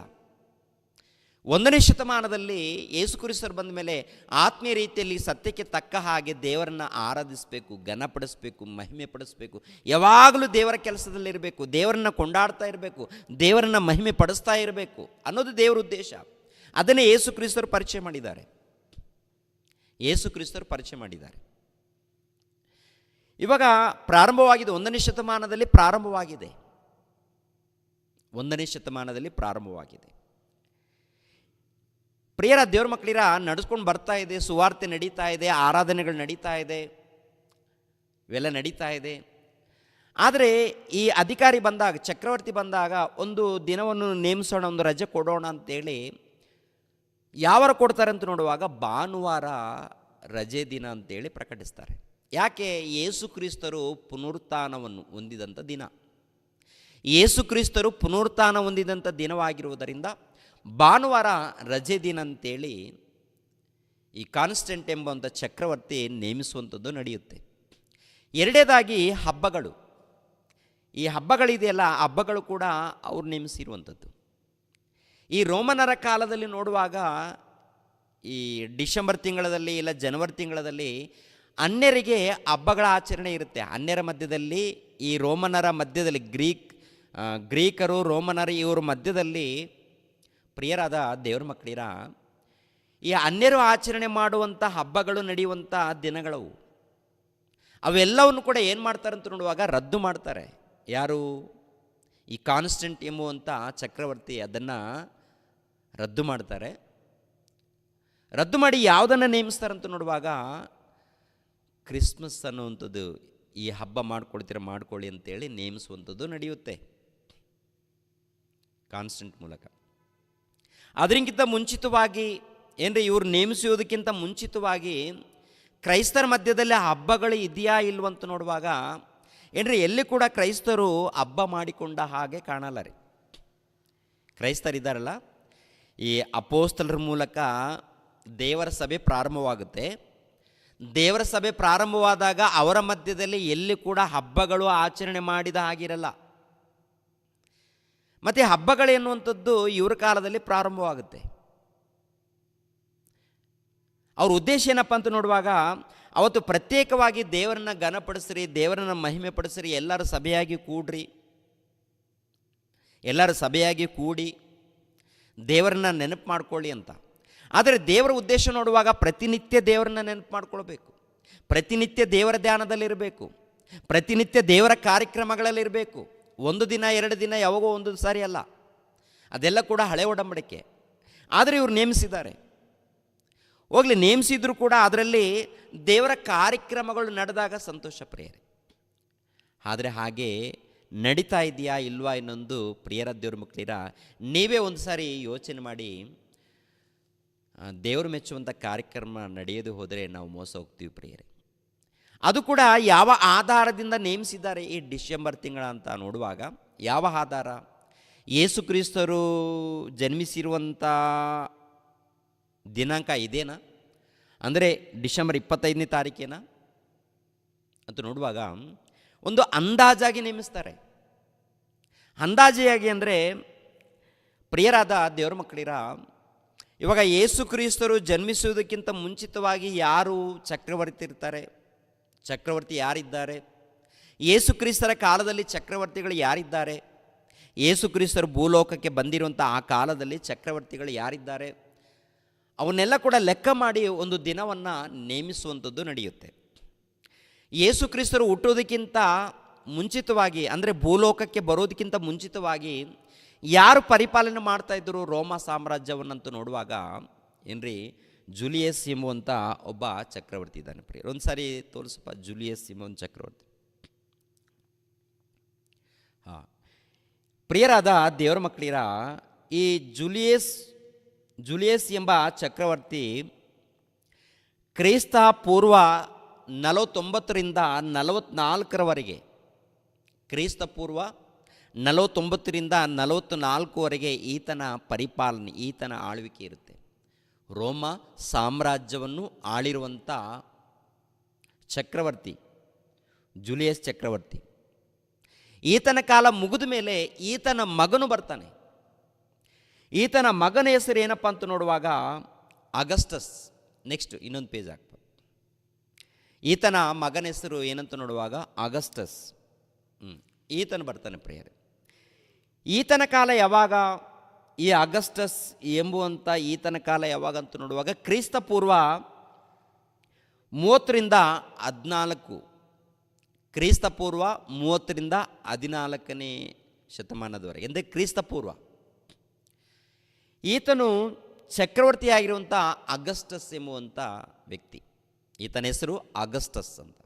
ಒಂದನೇ ಶತಮಾನದಲ್ಲಿ ಯೇಸು ಕ್ರಿಸ್ತರು ಬಂದ ಮೇಲೆ ಆತ್ಮೀಯ ರೀತಿಯಲ್ಲಿ ಸತ್ಯಕ್ಕೆ ತಕ್ಕ ಹಾಗೆ ದೇವರನ್ನು ಆರಾಧಿಸಬೇಕು, ಘನಪಡಿಸಬೇಕು ಮಹಿಮೆ ಪಡಿಸಬೇಕು ಯಾವಾಗಲೂ ದೇವರ ಕೆಲಸದಲ್ಲಿರಬೇಕು, ದೇವರನ್ನು ಕೊಂಡಾಡ್ತಾ ಇರಬೇಕು, ದೇವರನ್ನು ಮಹಿಮೆ ಪಡಿಸ್ತಾ ಇರಬೇಕು ಅನ್ನೋದು ದೇವರ ಉದ್ದೇಶ. ಅದನ್ನೇ ಯೇಸು ಕ್ರಿಸ್ತರು ಪರಿಚಯ ಮಾಡಿದ್ದಾರೆ. ಯೇಸು ಕ್ರಿಸ್ತರು ಪರಿಚಯ ಮಾಡಿದ್ದಾರೆ. ಇವಾಗ ಪ್ರಾರಂಭವಾಗಿದೆ, ಒಂದನೇ ಶತಮಾನದಲ್ಲಿ ಪ್ರಾರಂಭವಾಗಿದೆ. ಒಂದನೇ ಶತಮಾನದಲ್ಲಿ ಪ್ರಾರಂಭವಾಗಿದೆ. ಪ್ರಿಯರ ದೇವ್ರ ಮಕ್ಕಳಿರ, ನಡೆಸ್ಕೊಂಡು ಬರ್ತಾ ಇದೆ, ಸುವಾರ್ತೆ ನಡೀತಾ ಇದೆ, ಆರಾಧನೆಗಳು ನಡೀತಾ ಇದೆ, ಇವೆಲ್ಲ ನಡೀತಾ ಇದೆ. ಆದರೆ ಈ ಅಧಿಕಾರಿ ಬಂದಾಗ, ಚಕ್ರವರ್ತಿ ಬಂದಾಗ ಒಂದು ದಿನವನ್ನು ನೇಮಿಸೋಣ, ಒಂದು ರಜೆ ಕೊಡೋಣ ಅಂತೇಳಿ ಯಾವಾರ ಕೊಡ್ತಾರೆ ಅಂತ ನೋಡುವಾಗ ಭಾನುವಾರ ರಜೆ ದಿನ ಅಂತೇಳಿ ಪ್ರಕಟಿಸ್ತಾರೆ. ಯಾಕೆ? ಯೇಸು ಕ್ರಿಸ್ತರು ಪುನರುತ್ಥಾನವನ್ನು ಹೊಂದಿದಂಥ ದಿನ. ಯೇಸು ಕ್ರಿಸ್ತರು ಪುನರುತ್ಥಾನ ಹೊಂದಿದಂಥ ದಿನವಾಗಿರುವುದರಿಂದ ಭಾನುವಾರ ರಜೆ ದಿನ ಅಂತೇಳಿ ಈ ಕಾನ್ಸ್ಟೆಂಟ್ ಎಂಬಂಥ ಚಕ್ರವರ್ತಿ ನೇಮಿಸುವಂಥದ್ದು ನಡೆಯುತ್ತೆ. ಎರಡೇದಾಗಿ ಹಬ್ಬಗಳು. ಈ ಹಬ್ಬಗಳಿದೆಯಲ್ಲ ಹಬ್ಬಗಳು ಕೂಡ ಅವ್ರು ನೇಮಿಸಿರುವಂಥದ್ದು ಈ ರೋಮನರ ಕಾಲದಲ್ಲಿ ನೋಡುವಾಗ ಈ ಡಿಸೆಂಬರ್ ತಿಂಗಳಲ್ಲಿ ಇಲ್ಲ ಜನವರಿ ತಿಂಗಳಲ್ಲಿ ಅನ್ಯರಿಗೆ ಹಬ್ಬಗಳ ಆಚರಣೆ ಇರುತ್ತೆ. ಅನ್ಯರ ಮಧ್ಯದಲ್ಲಿ ಈ ರೋಮನರ ಮಧ್ಯದಲ್ಲಿ ಗ್ರೀಕ್ ಗ್ರೀಕರು, ರೋಮನರು ಇವ್ರ ಮಧ್ಯದಲ್ಲಿ ಪ್ರಿಯರಾದ ದೇವ್ರ ಮಕ್ಕಳಿರ, ಈ ಅನ್ಯರು ಆಚರಣೆ ಮಾಡುವಂಥ ಹಬ್ಬಗಳು ನಡೆಯುವಂಥ ದಿನಗಳವು. ಅವೆಲ್ಲವನ್ನು ಕೂಡ ಏನು ಮಾಡ್ತಾರೆ ಅಂತ ನೋಡುವಾಗ ರದ್ದು ಮಾಡ್ತಾರೆ. ಯಾರು? ಈ ಕಾನ್ಸ್ಟೆಂಟ್ ಎಂಬುವಂಥ ಚಕ್ರವರ್ತಿ ಅದನ್ನು ರದ್ದು ಮಾಡ್ತಾರೆ. ರದ್ದು ಮಾಡಿ ಯಾವುದನ್ನು ನೇಮಿಸ್ತಾರಂತ ನೋಡುವಾಗ ಕ್ರಿಸ್ಮಸ್ ಅನ್ನುವಂಥದ್ದು ಈ ಹಬ್ಬ ಮಾಡ್ಕೊಳ್ತೀರ ಮಾಡ್ಕೊಳ್ಳಿ ಅಂತೇಳಿ ನೇಮಿಸುವಂಥದ್ದು ನಡೆಯುತ್ತೆ. ಕಾನ್ಸ್ಟೆಂಟ್ ಮೂಲಕ. ಅದಕ್ಕಿಂತ ಮುಂಚಿತವಾಗಿ ಏನ್ರಿ ಇವ್ರು ನೇಮಿಸುವುದಕ್ಕಿಂತ ಮುಂಚಿತವಾಗಿ ಕ್ರೈಸ್ತರ ಮಧ್ಯದಲ್ಲಿ ಹಬ್ಬಗಳು ಇದೆಯಾ ಇಲ್ವಂತ ನೋಡುವಾಗ ಏನ್ರಿ ಎಲ್ಲಿ ಕೂಡ ಕ್ರೈಸ್ತರು ಹಬ್ಬ ಮಾಡಿಕೊಂಡ ಹಾಗೆ ಕಾಣಲ್ಲ ರೀ. ಕ್ರೈಸ್ತರಿದ್ದಾರಲ್ಲ? ಈ ಅಪೋಸ್ತಲರ ಮೂಲಕ ದೇವರ ಸಭೆ ಪ್ರಾರಂಭವಾಗುತ್ತೆ. ದೇವರ ಸಭೆ ಪ್ರಾರಂಭವಾದಾಗ ಅವರ ಮಧ್ಯದಲ್ಲಿ ಎಲ್ಲಿ ಕೂಡ ಹಬ್ಬಗಳು ಆಚರಣೆ ಮಾಡಿದ ಹಾಗಿರಲ್ಲ ಮತ್ತು ಹಬ್ಬಗಳು ಎನ್ನುವಂಥದ್ದು ಇವ್ರ ಕಾಲದಲ್ಲಿ ಪ್ರಾರಂಭವಾಗುತ್ತೆ. ಅವ್ರ ಉದ್ದೇಶ ಏನಪ್ಪ ಅಂತ ನೋಡುವಾಗ, ಅವತ್ತು ಪ್ರತ್ಯೇಕವಾಗಿ ದೇವರನ್ನ ಘನಪಡಿಸ್ರಿ, ದೇವರನ್ನ ಮಹಿಮೆ ಪಡಿಸ್ರಿ ಎಲ್ಲರೂ ಸಭೆಯಾಗಿ ಕೂಡ್ರಿ. ಎಲ್ಲರೂ ಸಭೆಯಾಗಿ ಕೂಡಿ ದೇವರನ್ನ ನೆನಪು ಮಾಡ್ಕೊಳ್ಳಿ ಅಂತ. ಆದರೆ ದೇವರ ಉದ್ದೇಶ ನೋಡುವಾಗ ಪ್ರತಿನಿತ್ಯ ದೇವರನ್ನ ನೆನಪು ಮಾಡ್ಕೊಳ್ಬೇಕು. ಪ್ರತಿನಿತ್ಯ ದೇವರ ಧ್ಯಾನದಲ್ಲಿರಬೇಕು. ಪ್ರತಿನಿತ್ಯ ದೇವರ ಕಾರ್ಯಕ್ರಮಗಳಲ್ಲಿರಬೇಕು. ಒಂದು ದಿನ, ಎರಡು ದಿನ, ಯಾವಾಗೋ ಒಂದು ಸಾರಿ ಅಲ್ಲ. ಅದೆಲ್ಲ ಕೂಡ ಹಳೆ ಒಡಂಬಡಿಕೆ. ಆದರೆ ಇವರು ನೇಮಿಸಿದ್ದಾರೆ. ಹೋಗಲಿ, ನೇಮಿಸಿದ್ರು ಕೂಡ ಅದರಲ್ಲಿ ದೇವರ ಕಾರ್ಯಕ್ರಮಗಳು ನಡೆದಾಗ ಸಂತೋಷ ಪ್ರಿಯರೇ. ಆದರೆ ಹಾಗೆ ನಡೀತಾ ಇದೆಯಾ ಇಲ್ವಾ ಇನ್ನೊಂದು ಪ್ರಿಯರ ದೇವ್ರ ಮಕ್ಕಳಿರ, ನೀವೇ ಒಂದು ಸಾರಿ ಯೋಚನೆ ಮಾಡಿ ದೇವರು ಮೆಚ್ಚುವಂಥ ಕಾರ್ಯಕ್ರಮ ನಡೆಯೋದು ಹೋದರೆ ನಾವು ಮೋಸ ಹೋಗ್ತೀವಿ ಪ್ರಿಯರೇ. ಅದು ಕೂಡ ಯಾವ ಆಧಾರದಿಂದ ನೇಮಿಸಿದ್ದಾರೆ ಈ ಡಿಸೆಂಬರ್ ತಿಂಗಳ ಅಂತ ನೋಡುವಾಗ, ಯಾವ ಆಧಾರ? ಯೇಸು ಕ್ರಿಸ್ತರು ಜನ್ಮಿಸಿರುವಂಥ ದಿನಾಂಕ ಇದೇನಾ? ಅಂದರೆ ಡಿಸೆಂಬರ್ ಇಪ್ಪತ್ತೈದನೇ ತಾರೀಕೇನಾ ಅಂತ ನೋಡುವಾಗ ಒಂದು ಅಂದಾಜಾಗಿ ನೇಮಿಸ್ತಾರೆ. ಅಂದಾಜಿಯಾಗಿ ಅಂದರೆ ಪ್ರಿಯರಾದ ದೇವರ ಮಕ್ಕಳಿರ, ಇವಾಗ ಯೇಸು ಕ್ರಿಸ್ತರು ಜನ್ಮಿಸುವುದಕ್ಕಿಂತ ಮುಂಚಿತವಾಗಿ ಯಾರು ಚಕ್ರವರ್ತಿ ಇರ್ತಾರೆ? ಚಕ್ರವರ್ತಿ ಯಾರಿದ್ದಾರೆ? ಯೇಸು ಕ್ರಿಸ್ತರ ಕಾಲದಲ್ಲಿ ಚಕ್ರವರ್ತಿಗಳು ಯಾರಿದ್ದಾರೆ? ಯೇಸು ಕ್ರಿಸ್ತರು ಭೂಲೋಕಕ್ಕೆ ಬಂದಿರುವಂಥ ಆ ಕಾಲದಲ್ಲಿ ಚಕ್ರವರ್ತಿಗಳು ಯಾರಿದ್ದಾರೆ? ಅವನ್ನೆಲ್ಲ ಕೂಡ ಲೆಕ್ಕ ಮಾಡಿ ಒಂದು ದಿನವನ್ನು ನೇಮಿಸುವಂಥದ್ದು ನಡೆಯುತ್ತೆ. ಯೇಸು ಕ್ರಿಸ್ತರು ಹುಟ್ಟೋದಕ್ಕಿಂತ ಮುಂಚಿತವಾಗಿ, ಅಂದರೆ ಭೂಲೋಕಕ್ಕೆ ಬರೋದಕ್ಕಿಂತ ಮುಂಚಿತವಾಗಿ ಯಾರು ಪರಿಪಾಲನೆ ಮಾಡ್ತಾ ಇದ್ದರು ರೋಮ ಸಾಮ್ರಾಜ್ಯವನ್ನಂತೂ ನೋಡುವಾಗ, ಏನ್ರಿ, ಜುಲಿಯಸ್ ಅಂತ ಒಬ್ಬ ಚಕ್ರವರ್ತಿ ಇದ್ದಾನೆ ಪ್ರಿಯ ಒಂದು ಸಾರಿ ತೋರಿಸಪ್ಪ, ಜುಲಿಯಸ್ ಒಂದು ಚಕ್ರವರ್ತಿ. ಹಾಂ. ಪ್ರಿಯರಾದ ದೇವರ ಮಕ್ಕಳಿರ, ಈ ಜೂಲಿಯಸ್ ಜೂಲಿಯಸ್ ಎಂಬ ಚಕ್ರವರ್ತಿ ಕ್ರೈಸ್ತ ಪೂರ್ವ ನಲವತ್ತೊಂಬತ್ತರಿಂದ ನಲವತ್ತ್ನಾಲ್ಕರವರೆಗೆ ಕ್ರೈಸ್ತ ಪೂರ್ವ ನಲವತ್ತೊಂಬತ್ತರಿಂದ ನಲವತ್ತು ನಾಲ್ಕುವರೆಗೆ ಈತನ ಪರಿಪಾಲನೆ, ಈತನ ಆಳ್ವಿಕೆ ಇರುತ್ತೆ. ರೋಮ ಸಾಮ್ರಾಜ್ಯವನ್ನು ಆಳಿರುವಂಥ ಚಕ್ರವರ್ತಿ, ಜುಲಿಯಸ್ ಚಕ್ರವರ್ತಿ. ಈತನ ಕಾಲ ಮುಗಿದ ಮೇಲೆ ಈತನ ಮಗನು ಬರ್ತಾನೆ. ಈತನ ಮಗನ ಹೆಸರು ಏನಪ್ಪ ಅಂತ ನೋಡುವಾಗ ಅಗಸ್ಟಸ್. ನೆಕ್ಸ್ಟ್ ಇನ್ನೊಂದು ಪೇಜ್ ಈತನ ಮಗನ ಹೆಸರು ಏನಂತ ನೋಡುವಾಗ ಆಗಸ್ಟಸ್. ಈತನ ಬರ್ತಾನೆ ಪ್ರಿಯರೇ. ಈತನ ಕಾಲ ಯಾವಾಗ? ಈ ಅಗಸ್ಟಸ್ ಎಂಬುವಂಥ ಈತನ ಕಾಲ ಯಾವಾಗ ಅಂತ ನೋಡುವಾಗ ಕ್ರಿಸ್ತ ಪೂರ್ವ ಮೂವತ್ತರಿಂದ ಹದಿನಾಲ್ಕು. ಕ್ರಿಸ್ತ ಪೂರ್ವ ಮೂವತ್ತರಿಂದ ಹದಿನಾಲ್ಕನೇ ಶತಮಾನದವರೆಗೆ. ಎಂದರೆ ಕ್ರಿಸ್ತ ಪೂರ್ವ. ಈತನು ಚಕ್ರವರ್ತಿಯಾಗಿರುವಂಥ ಅಗಸ್ಟಸ್ ಎಂಬುವಂಥ ವ್ಯಕ್ತಿ. ಈತನ ಹೆಸರು ಅಗಸ್ಟಸ್ ಅಂತ.